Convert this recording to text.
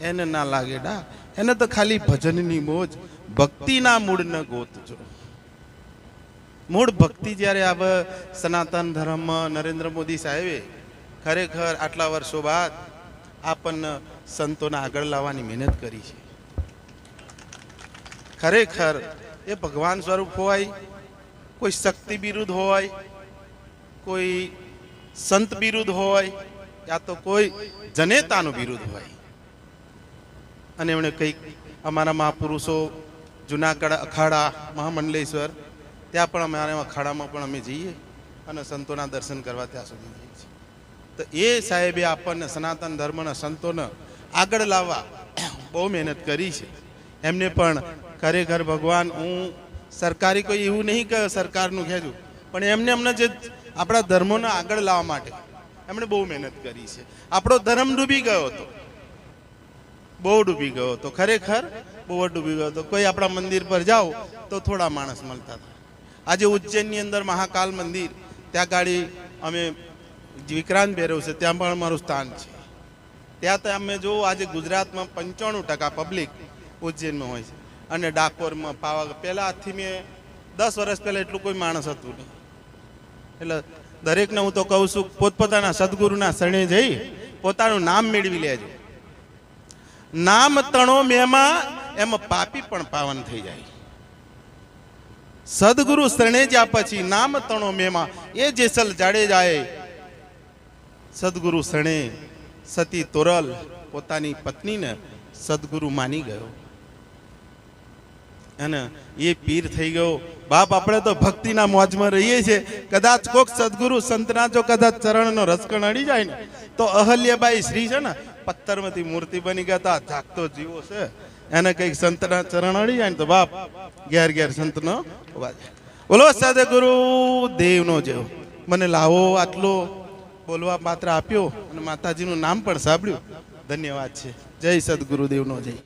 એને ના લાગે ડા. એને તો ખાલી ભજનની મોજ. ભક્તિના મૂળ ન ગોતજો. મૂળ ભક્તિ જ્યારે આવે, સનાતન ધર્મમાં નરેન્દ્ર મોદી સાહેબે, ખરેખર આટલા વર્ષો બાદ આપણને સંતોને આગળ લાવવાની મહેનત કરી છે. ખરેખર એ ભગવાન સ્વરૂપ હોય, કોઈ શક્તિ વિરુદ્ધ હોય, કોઈ સંત વિરુદ્ધ હોય યા તો કોઈ જનેતાનું વિરુદ્ધ હોય. અને એમણે કંઈક અમારા મહાપુરુષો, જુનાગઢ, અખાડા, મહામંડલેશ્વર, ત્યાં પણ અમારા અખાડામાં પણ અમે જઈએ અને સંતોના દર્શન કરવા ત્યાં સુધી જઈએ છીએ. તો એ સાહેબે આપણને સનાતન ધર્મના સંતોને આગળ લાવવા બહુ મહેનત કરી છે. એમને પણ ખરેખર ભગવાન, હું સરકારી કોઈ એવું નહીં કે સરકારનું ખેંચું પણ એમને અમને જે આપણા ધર્મોને આગળ લાવવા માટે એમણે બહુ મહેનત કરી છે. આપણો ધર્મ ડૂબી ગયો હતો. બહુ ડૂબી ગયો હતો. ખરેખર બહુ ડૂબી ગયો હતો. કોઈ આપણા મંદિર પર જાઓ તો થોડા માણસ મળતા હતા. આજે ઉજ્જૈનની અંદર મહાકાલ મંદિર, ત્યાં ગાડી અમે વિક્રાંત ભેરવ છે, ત્યાં પણ અમારું સ્થાન છે. ત્યાં તો અમે જો આજે ગુજરાતમાં પંચાણું ટકા પબ્લિક ઉજ્જૈનમાં હોય છે. અને ડાકોરમાં પાવાગઢ પહેલાં આજથી મેં દસ વર્ષ પહેલાં એટલું કોઈ માણસ હતું નહીં. એટલે દરેકને હું તો કહું છું, પોતપોતાના સદગુરુના શરણે જઈ પોતાનું નામ મેળવી લેજો. નામ તણો મેમાં એમાં પાપી પણ પાવન થઈ જાય. સદગુરુ શરણે જ્યાં પછી નામ તણો મેમાં, એ જેસલ જાડે જાય, સદગુરુ શરણે સતી તોરલ પોતાની પત્નીને સદગુરુ માની ગયો. અને એ પીર થઈ ગયો. બાપ આપણે તો ભક્તિના મોજમાં રહીએ છીએ. કદાચ કોક સદગુરુ સંતના જો કદાચ ચરણનો રસકણ અડી જાય ને, તો અહલ્યબાઈ શ્રી છે ને, પથ્થરમાંથી મૂર્તિ બની ગયા તા જાગતો જીવો છે. એને કંઈક સંતના ચરણ અડી જાય ને તો બાપ ઘેર ઘેર સંતનો બોલો, સદગુરુ દેવનો જેવો. મને લાવો આટલો બોલવા માત્ર આપ્યો અને માતાજીનું નામ પણ સાંભળ્યું. ધન્યવાદ છે. જય સદગુરુદેવનો જય.